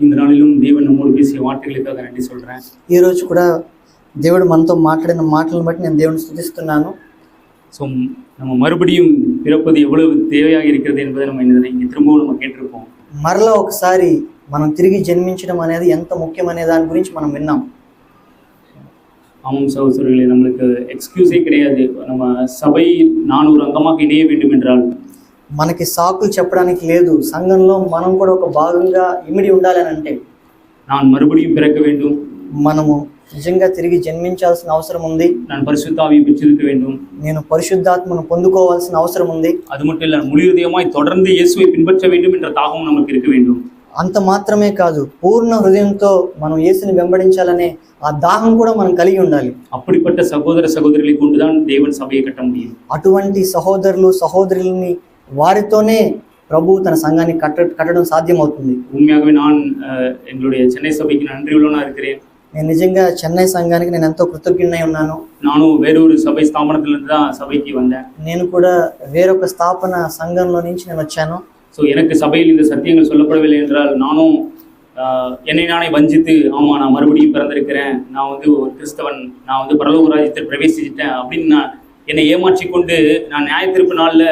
இந்த நாளிலும் தேவன் நம்மோடு பேசிய வார்த்தைகளுக்காக நன்றி சொல்றேன் ఈరోజు కూడా దేవుడు మనతో మాట్లాడిన మాటలను బట్టి నేను దేవుని స్థుతిస్తున్నాను ஸோ நம்ம மறுபடியும் பிறப்பது எவ்வளவு தேவையாக இருக்கிறது என்பதை நம்ம இந்த இங்கே திரும்பவும் நம்ம கேட்டிருப்போம் మరలా ఒకసారి మనం తిరిగి జన్మించడం అనేది ఎంత ముఖ్యమనే దాని గురించి మనం విన్నాం ஆமாம் சகோதரர்களே நம்மளுக்கு எக்ஸ்கியூஸே கிடையாது நம்ம சபை நான் ஒரு அங்கமாக இணைய வேண்டும் என்றால் మనకి సాకులు చెప్పడానికి లేదు సంఘంలో మనం కూడా ఒక భాగంగా ఇమిడి ఉండాలని అంటే நான் மறுபடியும் பிறக்க வேண்டும் మనము నిజంగా తిరిగి జన్మించాల్సిన అవసరం ఉంది நான் பரிசுத்தாவியை பெற்றிருக்க வேண்டும் నేను పరిశుద్ధాత్మను పొందుకోవాల్సిన అవసరం ఉంది அது மட்டும் இல்லை முழு இதயமாய் தொடர்ந்து இயேசுவை பின்பற்ற வேண்டும் என்ற தாகம் நமக்கு இருக்க வேண்டும் అంత మాత్రమే కాదు పూర్ణ హృదయంతో మనం యేసుని వెంబడించాలనే ఆ దాహం కూడా మనం కలిగి ఉండాలి அப்படிப்பட்ட சகோதர சகோதரிகளை கொண்டுதான் தேவன் சபையை கட்ட முடியும் అటువంటి సహోదరులు సహోదరులని వారితోనే ప్రభు తన సంఘాన్ని కట్ట కట్టడం సాధ్యమవుతుంది உண்மையாகவே நான் அஹ், எங்களுடைய சென்னை சபைக்கு நன்றி உள்ளவனா இருக்கிறேன் నేను నిజంగా చెన్నై సంఘానికి నేను ఎంతో కృతజ్ఞునై ఉన్నాను நானும் வேறொரு சபை ஸ்தாபனத்திலிருந்து தான் சபைக்கு வந்தேன் నేను కూడా వేరొక స్థాపన సంఘంలో నుంచి నేను వచ్చాను ஸோ எனக்கு சபையில் இந்த சத்தியங்கள் சொல்லப்படவில்லை என்றால் நானும் ஆஹ், என்னை நானே வஞ்சித்து ஆமா நான் மறுபடியும் பிறந்திருக்கிறேன் நான் வந்து ஒரு கிறிஸ்தவன் நான் வந்து பரலோக ராஜ்யத்தில் பிரவேசிச்சிட்டேன் அப்படின்னு நான் என்னை ஏமாற்றி கொண்டு நான் நியாயத்திருப்பு நாளில்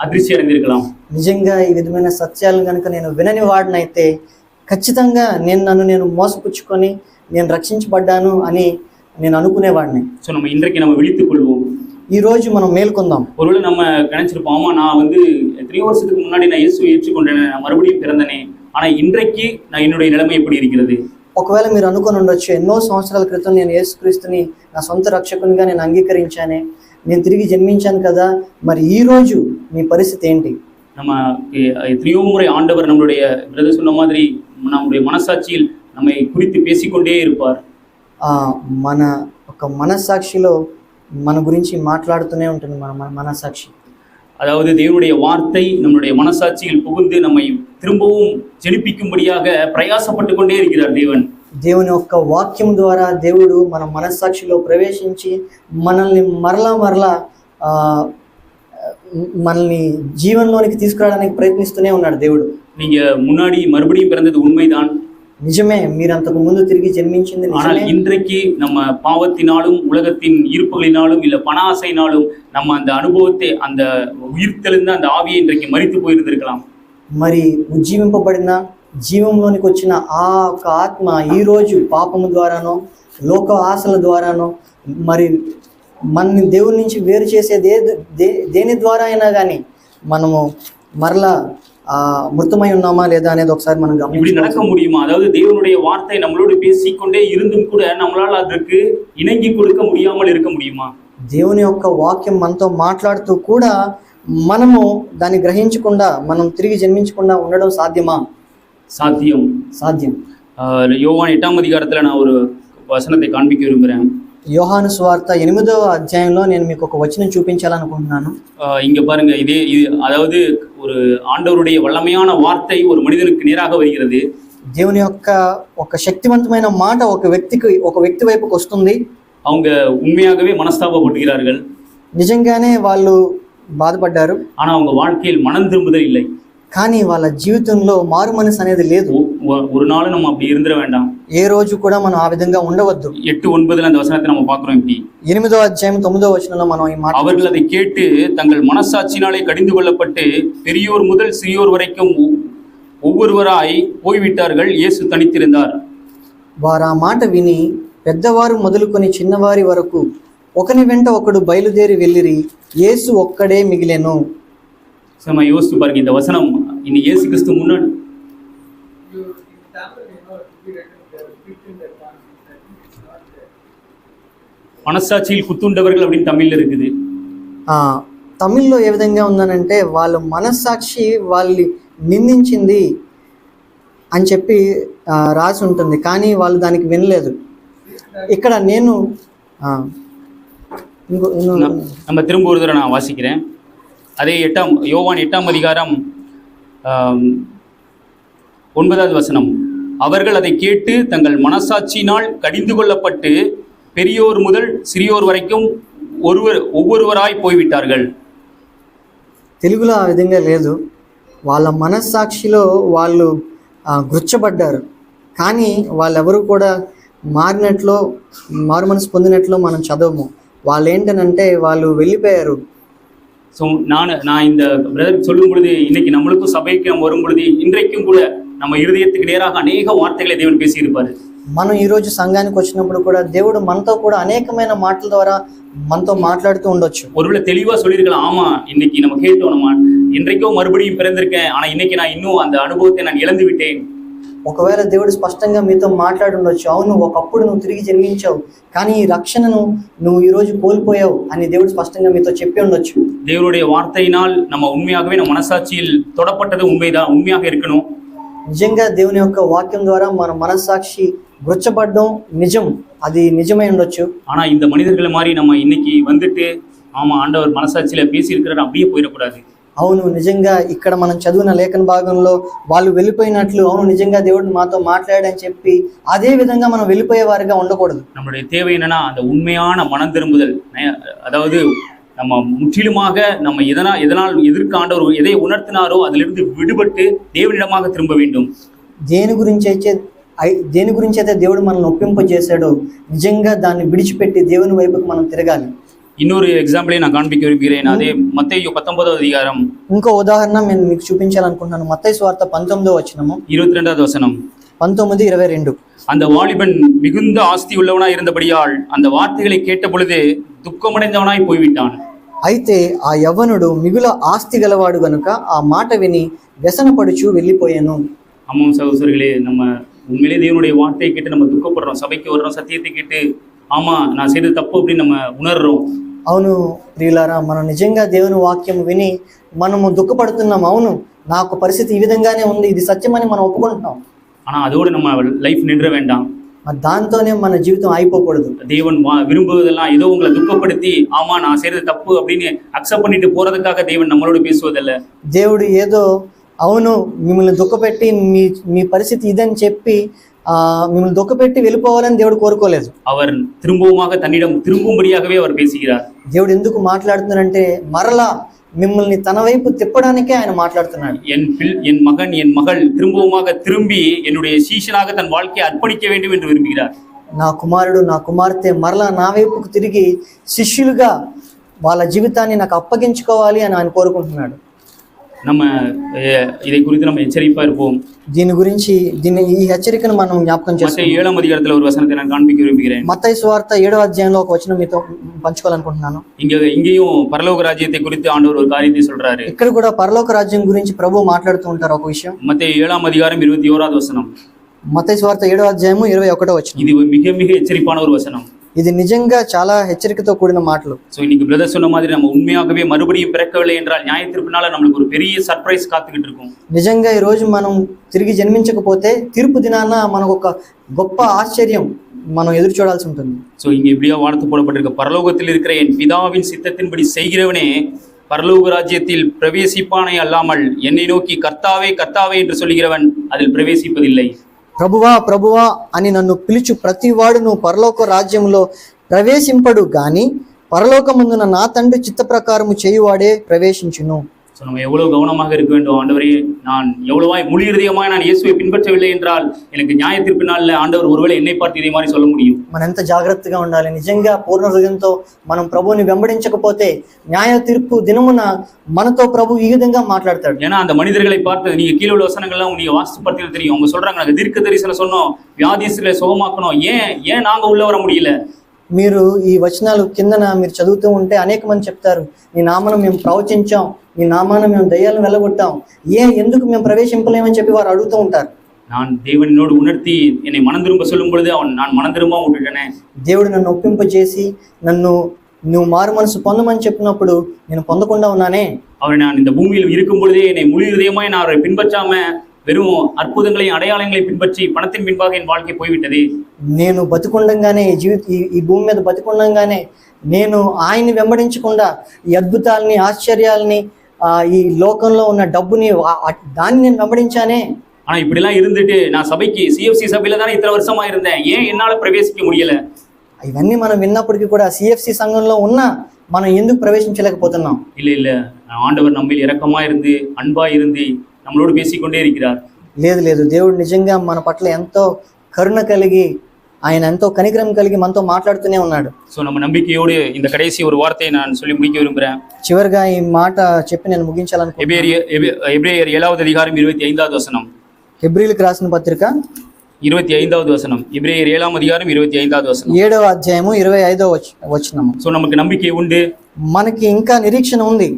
அதிர்ச்சி அடைந்திருக்கலாம் నిజంగా ఈ విధమైన సత్యాలను కనుక నేను వినని వాడినైతే ఖచ్చితంగా నేను నన్ను నేను మోసపుచ్చుకొని నేను రక్షించబడ్డాను అని నేను అనుకునేవాడిని ஸோ நம்ம இன்றைக்கு நம்ம விழித்துக் கொள்வோம் ఈ రోజు మనం మేల్కొందాం ஒருவேளை நம்ம நினைச்சிருப்போம் ஆமா நான் வந்து எத்தனையோ வருஷத்துக்கு முன்னாடி நான் இயேசுவை ஏற்றுக்கொண்டேன் நான் மறுபடியும் பிறந்தனே ஆனா இன்றைக்கு நான் என்னுடைய நிலைமை எப்படி இருக்கிறது ఒకవేళ మీరు అనుకొని ఉండొచ్చు ఎన్నో సంవత్సరాల క్రితం నేను యేసుక్రీస్తుని నా సొంత రక్షకునిగా నేను అంగీకరించానే నేను తిరిగి జన్మించాను కదా మరి ఈ రోజు మీ పరిస్థితి ఏంటి நம்ம எ- எத்தனையோ முறை ஆண்டவர் நம்மளுடைய பிரதர் சொன்ன மாதிரி நம்முடைய மனசாட்சியில் நம்மை குறித்து பேசிக்கொண்டே இருப்பார் ఆ, మన ఒక మనస్సాక్షిలో మన గురించి మాట్లాడుతూనే ఉంటుంది మన మన మనస్సాక్షి அதாவது தேவனுடைய வார்த்தை நம்மளுடைய மனசாட்சியில் புகுந்து நம்மை திரும்பவும் ஜெனிப்பிக்கும்படியாக பிரயாசப்பட்டு கொண்டே இருக்கிறார் தேவன் దేవుని యొక్క వాక్యం ద్వారా దేవుడు మన మనస్సాక్షిలో ప్రవేశించి మనల్ని మరలా మరలా ఆ, మనల్ని జీవనంలోనికి తీసుకురావడానికి ప్రయత్నిస్తూనే ఉన్నాడు దేవుడు நீங்க முன்னாடி மறுபடியும் பிறந்தது உண்மைதான் నిజమే మీరు అంతకు ముందు తిరిగి జన్మించింది ஆனால் నిజమే இன்றைக்கு நம்ம பாவத்தினாலும் உலகத்தின் ஈர்ப்புகளினாலும் இல்ல பண ஆசையினாலும் நம்ம அந்த அனுபவத்தை அந்த உயிர்த்தெழுந்த அந்த ஆவியை இன்றைக்கு மறித்து போயிருந்திருக்கலாம் మరి ఉజ్జీవింపబడిన జీవంలోనికి వచ్చిన ఆ యొక్క ఆత్మ ఈ రోజు పాపము ద్వారానో లోక ఆశల ద్వారానో మరి మనని దేవుడి నుంచి వేరు చేసేది ఏ దే దేని ద్వారా అయినా కానీ మనము మరలా ఆ, మృతమై ఉన్నామా లేదా అనేది ఒకసారి మనం இப்படி గమనించాలి நடக்க முடியுமா அதாவது தேவனுடைய வார்த்தை நம்மளோடு பேசிக்கொண்டே இருந்தும் கூட நம்மளால் அதற்கு இணங்கி கொடுக்க முடியாமல் இருக்க முடியுமா దేవుని యొక్క వాక్యం మనతో మాట్లాడుతూ కూడా మనము దాన్ని గ్రహించకుండా మనం తిరిగి జన్మించకుండా ఉండడం సాధ్యమా சாத்தியம் సాధ్యం ஆஹ் யோவான் எட்டாம் அதிகாரத்துல நான் ஒரு வசனத்தை காண்பிக்க விரும்புகிறேன் యోహాను స్వార్త ఎనిమిదవ అధ్యాయంలో నేను మీకు ఒక వచనం చూపించాలనుకుంటున్నాను ஆஹ் இங்க பாருங்க இதே இது அதாவது ஒரு ஆண்டவருடைய வல்லமையான வார்த்தை ஒரு மனிதனுக்கு நேராக வருகிறது దేవుని యొక్క ఒక శక్తివంతమైన మాట ఒక వ్యక్తికి ఒక వ్యక్తి వైపుకి వస్తుంది அவங்க உண்மையாகவே மனஸ்தாபப்படுகிறார்கள் నిజంగానే వాళ్ళు బాధపడ్డారు ஆனா அவங்க வாழ்க்கையில் மனம் திரும்புதல் இல்லை కానీ వాళ్ళ జీవితంలో మారు మనసు అనేది లేదు ஒ- ஒ- ஒரு நாளும் நம்ம அப்படி இருந்துட வேண்டாம் ఏ రోజు కూడా మనం ఆ విధంగా ఉండవద్దు எட்டு ஒன்பதுல அந்த வசனத்தை நம்ம பார்க்கிறோம் இப்படி ఎనిమిదో అధ్యాయం తొమ్మిదో వచనంలో మనం ఈ మాట அவர்கள் அதை கேட்டு தங்கள் மனசாட்சியினாலே கடிந்து கொள்ளப்பட்டு பெரியோர் முதல் சிறியோர் வரைக்கும் ஒ- ஒவ்வொருவராய் போய்விட்டார்கள் இயேசு தனித்திருந்தார் వారు ఆ మాట విని పెద్దవారు మొదలుకొని చిన్నవారి వరకు ఒకని వెంట ఒకడు బయలుదేరి వెళ్ళిరి యేసు ఒక్కడే మిగిలెను நம்ம யோசிச்சு பாருங்க இந்த வசனம் இனி இயேசு கிறிஸ்து முன்னாடி மனசாட்சியில் குத்துண்டவர்கள் அப்படின்னு தமிழ்ல இருக்குது ఆ, తమిళ్లో ఏ విధంగా ఉందనంటే వాళ్ళ మనస్సాక్షి వాళ్ళని నిందించింది అని చెప్పి ఆ, రాసి ఉంటుంది కానీ వాళ్ళు దానికి వినలేదు ఇక్కడ నేను ఆ, ఇంకో ఇంకో- ந- நம்ம திரும்ப ஒரு தடவை நான் வாசிக்கிறேன் அதே எட்டாம் யோவான் எட்டாம் அதிகாரம் ஆம், ஒன்பதாவது வசனம் அவர்கள் அதை கேட்டு தங்கள் மனசாட்சியினால் கடிந்து கொள்ளப்பட்டு பெரியோர் முதல் சிறியோர் வரைக்கும் ஒருவர் ஒவ்வொருவராய் போய்விட்டார்கள் తెలుగులో ఆ విధంగా లేదు వాళ్ళ మనస్సాక్షిలో వాళ్ళు ఆ, గుర్చబడ్డారు కానీ వాళ్ళెవరూ కూడా మారినట్లు మారు మనసు పొందినట్లు మనం చదవము వాళ్ళు ఏంటనంటే వాళ్ళు వెళ్ళిపోయారు ஸோ நான் நான் இந்த பிரதர் சொல்லும் பொழுது இன்னைக்கு நம்மளுக்கும் சபைக்கு நம்ம வரும் பொழுது இன்றைக்கும் கூட நம்ம இருதயத்துக்கு நேராக அநேக வார்த்தைகளை தேவன் பேசியிருப்பாரு మనం ఈరోజు సంఘానికి వచ్చినప్పుడు కూడా దేవుడు మనతో కూడా అనేకమైన మాటల ద్వారా మనతో మాట్లాడుతూ ఉండొచ్చు ஒருவேளை தெளிவா சொல்லியிருக்கலாம் ஆமா இன்னைக்கு நம்ம கேட்டோம் நம்ம இன்றைக்கோ மறுபடியும் பிறந்திருக்கேன் ஆனா இன்னைக்கு நான் இன்னும் அந்த அனுபவத்தை நான் இழந்து விட்டேன் ఒకవేళ దేవుడు స్పష్టంగా మీతో మాట్లాడి ఉండొచ్చు అవును ఒకప్పుడు నువ్వు తిరిగి జన్మించావు కానీ ఈ రక్షణను నువ్వు ఈరోజు కోల్పోయావు అని దేవుడు స్పష్టంగా మీతో చెప్పి ఉండొచ్చు தேவனுடைய வார்த்தையினால் நம்ம உண்மையாகவே நம்ம மனசாட்சியில் தொடப்பட்டது உண்மைதான் உண்மையாக இருக்கணும் నిజంగా దేవుని యొక్క వాక్యం ద్వారా మన మనస్సాక్షి గుచ్చబడడం నిజం అది నిజమై ఉండొచ్చు ஆனா இந்த மனிதர்களை மாதிரி நம்ம இன்னைக்கு வந்துட்டு ஆமா ஆண்டவர் மனசாட்சியில பேசி இருக்கிறாரு அப்படியே போயிடக்கூடாது అవును నిజంగా ఇక్కడ మనం చదివిన లేఖన భాగంలో వాళ్ళు వెళ్ళిపోయినట్లు అవును నిజంగా దేవుడు మాతో మాట్లాడని చెప్పి అదే విధంగా మనం వెళ్ళిపోయే వారిగా ఉండకూడదు நம்மளுடைய தேவை என்னன்னா அந்த உண்மையான மனம் திரும்புதல் நய- அதாவது நம்ம முற்றிலுமாக நம்ம எதனால் எதனால் எதிர்க்க ஆண்டவர் எதை உணர்த்தினாரோ அதிலிருந்து விடுபட்டு தேவனிடமாக திரும்ப வேண்டும் దేని గురించి అయితే ఐ- దేని గురించి అయితే దేవుడు మనల్ని ఒప్పింపజేశాడో నిజంగా దాన్ని విడిచిపెట్టి దేవుని వైపుకి మనం తిరగాలి இன்னொரு எக்ஸாம்பிளை நான் காண்பிக்க விரும்புகிறேன் அதே மத்தேயு பத்தொன்பதாவது அதிகாரம் ఇంకో ఉదాహరణ నేను మీకు చూపించాలనుకుంటున్నాను మత్తయి స్వార్థ పంతొమ్మిదో వచ్చినము இருபத்தி ரெண்டாவது வசனம் పంతొమ్మిది ఇరవై రెండు அந்த வாலிபன் மிகுந்த ஆஸ்தி உள்ளவனாய் இருந்தபடியால் அந்த வார்த்தைகளை கேட்ட பொழுது துக்கமடைந்தவனாய் போய்விட்டான் అయితే ఆ యవ్వనుడు మిగుల ఆస్తి గలవాడు గనుక ఆ మాట విని వ్యసనపడుచు వెళ్ళిపోయాను ஆமாம் சகோதரர்களே நம்ம உண்மையிலே தேவனுடைய வார்த்தையை கேட்டு நம்ம துக்கப்படுறோம் சபைக்கு வர்றோம் சத்தியத்தை கேட்டு ஆமா நான் செய்தது தப்பு அப்படின்னு நம்ம உணர்றோம் అవును ప్రియులారా మనం నిజంగా దేవుని వాక్యం విని మనము దుఃఖపడుతున్నాం అవును నాకు పరిస్థితి ఈ విధంగానే ఉంది ఇది సత్యమని మనం ఒప్పుకుంటున్నాం ஆனா அதோடு நம்ம லைஃப் நின்ற வேண்டாம் మరి దాంతోనే మన జీవితం అయిపోకూడదు தேவன் வா விரும்புவதெல்லாம் ஏதோ உங்களை துக்கப்படுத்தி ஆமா நான் செய்தது தப்பு அப்படின்னு அக்செப்ட் பண்ணிட்டு போறதுக்காக தேவன் நம்மளோட பேசுவதல்ல దేవుడు ఏదో అవును మిమ్మల్ని దుఃఖపెట్టి మీ మీ పరిస్థితి ఇదని చెప్పి ఆ, మిమ్మల్ని దుఃఖపెట్టి వెళ్ళిపోవాలని దేవుడు కోరుకోలేదు அவர் திரும்பவுமாக தன்னிடம் திரும்பும்படியாகவே அவர் பேசுகிறார் దేవుడు ఎందుకు మాట్లాడుతున్నాడంటే మరలా మిమ్మల్ని తన వైపు తిప్పడానికే ఆయన మాట్లాడుతున్నాడు என் பிள் என் மகன் என் மகள் திரும்பவுமாக திரும்பி என்னுடைய சீஷனாக தன் வாழ்க்கையை அர்ப்பணிக்க வேண்டும் என்று விரும்புகிறார் నా కుమారుడు నా కుమార్తె మరలా నా వైపుకు తిరిగి శిష్యులుగా వాళ్ళ జీవితాన్ని నాకు అప్పగించుకోవాలి అని ఆయన కోరుకుంటున్నాడు நம்ம ఇదే గురించి మనం హెచ్చరిపా இருப்போம் దీని గురించి దీని ఈ హెచ్చరికను మనం జ్ఞాపకం చేస్తాం మత్తయి 7వ అధ్యాయంలో ఒక వచనం నేను కాన్పిక్ విరుంబిగిరేను మత్తయి సువార్త 7వ అధ్యాయంలో ఒక వచనం మీతో పంచుకోవాలనుకుంటున్నాను ఇంగ ఇంగేయం పరలోక రాజ్యத்தை குறித்து ஆண்டவர் ஒரு காரியத்தை சொல்றாரு ఇక్కడ కూడా పరలోక రాజ్యం గురించి ప్రభు మాట్లాడుతూ ఉంటారు ఒక విషయం మత్తయి 7వ అధ్యాయం 21వ వచనం మత్తయి సువార్త 7వ అధ్యాయం 21వ వచనం ఇది మిగ మిగ హెచ్చరిపాన ఒక వచనం ఇది నిజంగా చాలా హెచ్చరికతో కూడిన మాటలు ஸோ இன்னைக்கு பிரதர் சொன்ன மாதிரி நம்ம உண்மையாகவே மறுபடியும் பிறக்கவில்லை என்றால் நியாயத்திற்குனால நம்மளுக்கு ஒரு பெரிய சர்ப்ரைஸ் காத்துக்கிட்டு இருக்கும் నిజంగా ఈ రోజు మనం తిరిగి జన్మించకపోతే తీర్పు దినాన మనకు ఒక గొప్ప ఆశ్చర్యం మనం ఎదురు చూడాల్సి ఉంటుంది ஸோ இங்க இப்படியா வாழ்த்து போடப்பட்டிருக்க பரலோகத்தில் இருக்கிற என் பிதாவின் சித்தத்தின்படி செய்கிறவனே பரலோக ராஜ்யத்தில் பிரவேசிப்பானே அல்லாமல் என்னை நோக்கி கர்த்தாவே கர்த்தாவே என்று சொல்லுகிறவன் அதில் பிரவேசிப்பதில்லை ప్రభువా ప్రభువా అని నన్ను పిలుచు ప్రతివాడును పరలోక రాజ్యంలో ప్రవేశింపడు గాని పరలోకముందున నా తండ్రి చిత్త ప్రకారము చేయువాడే ప్రవేశించును. ஸோ நம்ம எவ்வளவு கவனமாக இருக்க வேண்டும் ஆண்டவரே நான் எவ்வளவாய் முழு இருதயமாய் நான் இயேசுவை பின்பற்றவில்லை என்றால் எனக்கு நியாயத்திற்கு நாளில் ஆண்டவர் ஒருவேளை என்னை பார்த்து இதே மாதிரி சொல்ல முடியும் మనం ఎంత జాగ్రత్తగా ఉండాలి నిజంగా పూర్ణ హృదయంతో మనం ప్రభువుని వెంబడించకపోతే న్యాయ తీర్పు దినమున మనతో ప్రభు ఈ విధంగా మాట్లాడతాడు ஏன்னா அந்த மனிதர்களை பார்த்து நீங்க கீழே உள்ள வசனங்கள்லாம் நீங்க வாசித்து பார்த்தீங்கன்னா தெரியும் அவங்க சொல்றாங்க நாங்க தீர்க்க தரிசனம் சொன்னோம் வியாதிஸ்களை சுகமாக்கணும் ஏன் ஏன் நாங்க உள்ள வர முடியல మీరు ఈ వచనాలు కిందన మీరు చదువుతూ ఉంటే అనేక మంది చెప్తారు నీ నామను మేము ప్రవచించాం నీ నామాన మేము దయ్యాలను వెళ్ళగొట్టాం ఏ ఎందుకు మేము ప్రవేశింపలేమని చెప్పి వారు అడుగుతూ ఉంటారు நான் தேவனோடு உணர்த்தி என்னை மனம் திரும்ப சொல்லும் பொழுது அவன் நான் மனம் திரும்ப விட்டுட்டேனே దేవుడు నన్ను ఒప్పింపజేసి నన్ను నువ్వు మారు మనసు పొందమని చెప్పినప్పుడు నేను పొందకుండా ఉన్నానే அவரை நான் இந்த பூமியில் இருக்கும் பொழுதே என்னை முழு இதயமாய் நான் அவரை பின்பற்றாம வெறும் அற்புதங்களையும் அடையாளங்களையும் பின்பற்றி பணத்தின் பின்பாக என் வாழ்க்கை போய்விட்டது నేను బతికుండంగానే ఈ జీవిత ఈ- ఈ భూమి మీద బతికుండంగానే నేను ఆయన్ని వెంబడించకుండా ఈ అద్భుతాలని ఆశ్చర్యాలని ఆ, ఈ లోకంలో ఉన్న డబ్బుని ఆ- ఆ- దాన్ని నేను వెంబడించానే ஆனா இப்படிலாம் இருந்துட்டு நான் சபைக்கு சிஎஃப்சி சபையில தானே இத்தனை வருஷமா இருந்தேன் ஏன் என்னால பிரவேசிக்க முடியல ఇవన్నీ మనం విన్నప్పటికీ కూడా సిఎఫ్సి సంఘంలో ఉన్నా మనం ఎందుకు ప్రవేశించలేకపోతున్నాం இல்ல இல்ல ஆண்டவர் நம்மில் இரக்கமா இருந்து அன்பா இருந்து நம்மளோடு பேசிக்கொண்டே இருக்கிறார் లేదు లేదు దేవుడు నిజంగా మన పట్ల ఎంతో కరుణ కలిగి ఆయన ఎంతో కనికరం కలిగి మనతో మాట్లాడుతూనే ఉన్నాడు సో నమ్మ నమ్మికయోడు ఇంత కడేసి ఒక వార్తయై నేను సొల్లి ముగిక విరుంబురేన్ చివరిగా ఈ మాట చెప్పి నేను ముగించాలని ముగించాలనుకుంటున్నాను ఎబ్రేయర్ 7వ అధికారం 25వ వచనం హెబ్రీలకు రాసిన పత్రిక இருபத்தி ஐந்தாவது வசனம் எபிரேயர் ஏழாம் அதிகாரம் இருபத்தி ஐந்தாவது வசனம் ఏడవ అధ్యాయము ఇరవై ఐదో వచనము ஸோ நமக்கு நம்பிக்கை உண்டு మనకి ఇంకా నిరీక్షణ ఉంది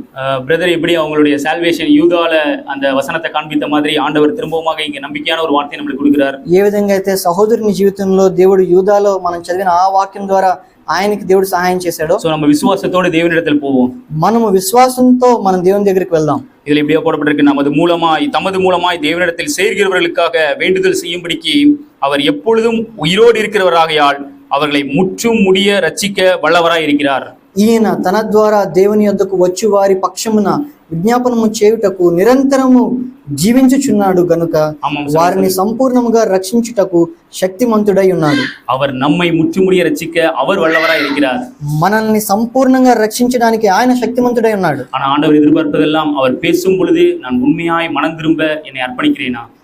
பிரதர் எப்படி அவங்களுடைய சால்வேஷன் யூதால அந்த வசனத்தை காண்பித்த மாதிரி ஆண்டவர் திரும்பவுமாக இங்க நம்பிக்கையான ஒரு வார்த்தை நம்மளுக்கு கொடுக்கிறார் ఏ విధంగా అయితే సహోదరుని జీవితంలో దేవుడు యూదాలో మనం చదివిన ఆ వాక్యం ద్వారా ఆయనకి దేవుడు సహాయం చేశాడో ஸோ நம்ம விசுவாசத்தோடு தேவனிடத்தில் போவோம் మనము విశ్వాసంతో మనం దేవుని దగ్గరికి వెళ్దాం இதில் எப்படியா போடப்பட்டிருக்கு நமது மூலமாய் தமது மூலமாய் தேவனிடத்தில் சேர்கிறவர்களுக்காக வேண்டுதல் செய்யும்படிக்கு அவர் எப்பொழுதும் உயிரோடு இருக்கிறவராகையால் அவர்களை முற்றும் முடிய ரட்சிக்க வல்லவராய் இருக்கிறார் ఈయన తన ద్వారా దేవుని యొద్దకు వచ్చి వారి పక్షమున విజ్ఞాపనము చేయుటకు నిరంతరము జీవించుచున్నాడు గనుక ஆமாம் వారిని సంపూర్ణముగా రక్షించుటకు శక్తిమంతుడై ఉన్నాడు அவர் நம்மை முற்றுமுடிய ரட்சிக்க அவர் வல்லவராய் இருக்கிறார் మనల్ని సంపూర్ణంగా రక్షించడానికి ఆయన శక్తిమంతుడై ఉన్నాడు ஆனா ஆண்டவர் எதிர்பார்ப்பதெல்லாம் அவர் பேசும் பொழுது நான் உண்மையாய் மனம் திரும்ப என்னை அர்ப்பணிக்கிறேனா ఆ-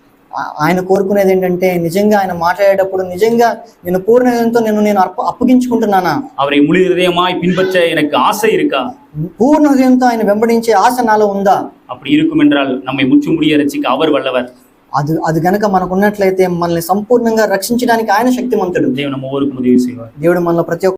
ఆయన కోరుకునేది ఏంటంటే నిజంగా ఆయన మాట్లాడేటప్పుడు నిజంగా నేను పూర్ణంతో నేను నేను అర్ప అప్పగించుకుంటున్నానా அவரை முழு இதயமாய் பின்பற்ற எனக்கு ஆசை இருக்கா పూర్ణ హృదయంతో ఆయన వెంబడించే ఆశ నాలో ఉందా அப்படி இருக்கும் என்றால் நம்மை முற்றுமுடிய ரட்சிக்க அவர் வல்லவர் అది అది గనక మనకు ఉన్నట్లయితే మనల్ని సంపూర్ణంగా రక్షించడానికి ఆయన శక్తిమంతుడు தேவன் நம்ம ஒவ்வொருக்கும் உதவி செய்வார் దేవుడు మనలో ప్రతి ఒక్క